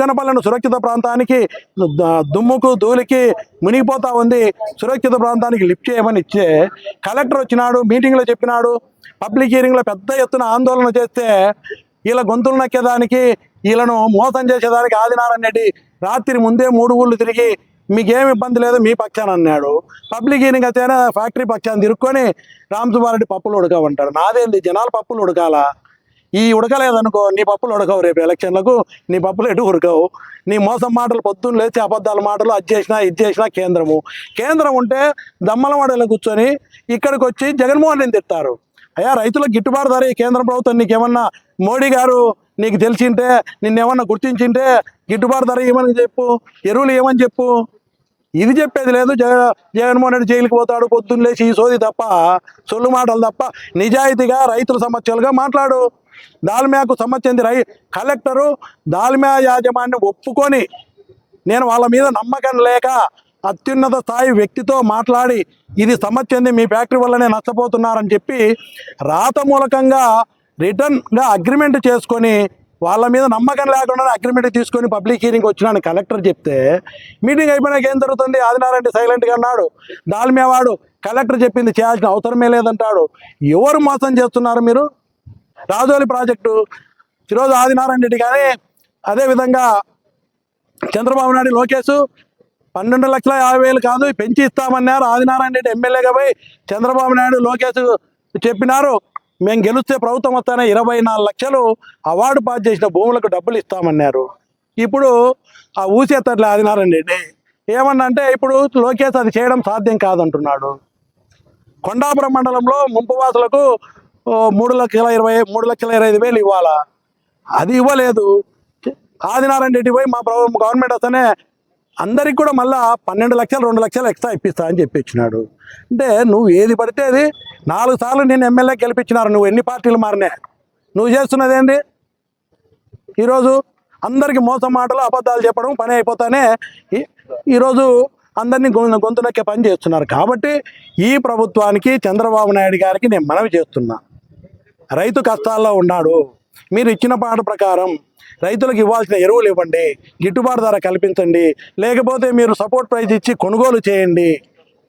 బుగ్గనపల్లెను సురక్షిత ప్రాంతానికి దుమ్ముకు ధూళికి మునిగిపోతా ఉంది. సురక్షిత ప్రాంతానికి లిఫ్ట్ చేయమని ఇచ్చే కలెక్టర్ వచ్చినాడు మీటింగ్లో చెప్పినాడు. పబ్లిక్ హీరింగ్లో పెద్ద ఎత్తున ఆందోళన చేస్తే వీళ్ళ గొంతులు నక్కేదానికి వీళ్ళను మోసం చేసేదానికి ఆదినారాయణ రెడ్డి రాత్రి ముందే మూడు ఊళ్ళు తిరిగి మీకేం ఇబ్బంది లేదు మీ పక్షాన్ని అన్నాడు. పబ్లిక్ హియరింగ్ అయితేనే ఫ్యాక్టరీ పక్షాన్ని తిరుక్కొని రామ్ సుబ్బారెడ్డి పప్పులు ఉడకమంటాడు. నాదేంది జనాలు పప్పులు ఉడకాలా? ఈ ఉడకలేదనుకో నీ పప్పులు ఉడకవు రేపు ఎలక్షన్లకు నీ పప్పులు ఎటు ఉడకవు నీ మోసం మాటలు పొద్దున్న లేచి అబద్ధాల మాటలు అది చేసినా ఇది చేసినా కేంద్రము. కేంద్రం ఉంటే దమ్మలవాడలో కూర్చొని ఇక్కడికి వచ్చి జగన్మోహన్ రెడ్డి తిట్టారు అయ్యా రైతులకు గిట్టుబాటు ధర ఈ కేంద్ర ప్రభుత్వం నీకేమన్నా మోడీ గారు నీకు తెలిసింటే నిన్నేమన్నా గుర్తించింటే గిట్టుబాటు ధర ఏమని చెప్పు? ఎరువులు ఏమని చెప్పు? ఇది చెప్పేది లేదు. జగ జగన్మోహన్ రెడ్డి జైలుకి పోతాడు పొద్దున్న లేచి ఈ సోది తప్ప సొల్లు మాటలు తప్ప నిజాయితీగా రైతుల సమస్యలుగా మాట్లాడు. దాల్మియాకు సంబంధించి రై కలెక్టరు దాల్మియా యాజమాన్యం ఒప్పుకొని నేను వాళ్ళ మీద నమ్మకం లేక అత్యున్నత స్థాయి వ్యక్తితో మాట్లాడి ఇది సమస్యంది మీ ఫ్యాక్టరీ వల్లనే నష్టపోతున్నారని చెప్పి రాత మూలకంగా రిటర్న్గా అగ్రిమెంట్ చేసుకొని వాళ్ళ మీద నమ్మకం లేకుండా అగ్రిమెంట్ తీసుకొని పబ్లిక్ హీరింగ్ వచ్చినాను కలెక్టర్ చెప్తే. మీటింగ్ అయిపోయినాక ఏం జరుగుతుంది? ఆదినారాయణ సైలెంట్గా అన్నాడు. దాల్మియా వాడు కలెక్టర్ చెప్పింది చేయాల్సిన అవసరమే లేదంటాడు. ఎవరు మోసం చేస్తున్నారు మీరు? రాజోలి ప్రాజెక్టు. ఈరోజు ఆదినారాయణ రెడ్డి కానీ అదేవిధంగా చంద్రబాబు నాయుడు లోకేష్ పన్నెండు లక్షల యాభై వేలు కాదు పెంచి ఇస్తామన్నారు ఆదినారాయణ రెడ్డి ఎమ్మెల్యేగా పోయి చంద్రబాబు నాయుడు లోకేష్ చెప్పినారు. మేము గెలిస్తే ప్రభుత్వం వస్తానే ఇరవై నాలుగు లక్షలు అవార్డు పాస్ చేసిన భూములకు డబ్బులు ఇస్తామన్నారు. ఇప్పుడు ఆ ఊసేత్తట్లే ఆదినారాయణ రెడ్డి. ఏమన్నా అంటే ఇప్పుడు లోకేష్ అది చేయడం సాధ్యం కాదంటున్నాడు. కొండాపురం మండలంలో ముంపువాసులకు మూడు లక్షల ఇరవై మూడు లక్షల ఇరవై ఐదు వేలు ఇవ్వాలా? అది ఇవ్వలేదు. ఆదినారాయణ రెడ్డి పోయి మా గవర్నమెంట్ వస్తేనే అందరికి కూడా మళ్ళా పన్నెండు లక్షలు రెండు లక్షలు ఎక్స్ట్రా ఇప్పిస్తా అని చెప్పి ఇచ్చినాడు. అంటే నువ్వు ఏది పడితే అది నాలుగు సార్లు నేను ఎమ్మెల్యే గెలిపించినారు. నువ్వు ఎన్ని పార్టీలు మారినా నువ్వు చేస్తున్నది ఏంటి ఈరోజు అందరికీ మోసం మాటలు అబద్ధాలు చెప్పడం పని అయిపోతానే ఈ- ఈరోజు అందరినీ గొంతు గొంతు నొక్కే పని చేస్తున్నారు. కాబట్టి ఈ ప్రభుత్వానికి చంద్రబాబు నాయుడు గారికి నేను మనవి చేస్తున్నా. రైతు కష్టాల్లో ఉన్నాడు. మీరు ఇచ్చిన పాట ప్రకారం రైతులకు ఇవ్వాల్సిన ఎరువులు ఇవ్వండి గిట్టుబాటు ధర కల్పించండి లేకపోతే మీరు సపోర్ట్ ప్రైస్ ఇచ్చి కొనుగోలు చేయండి.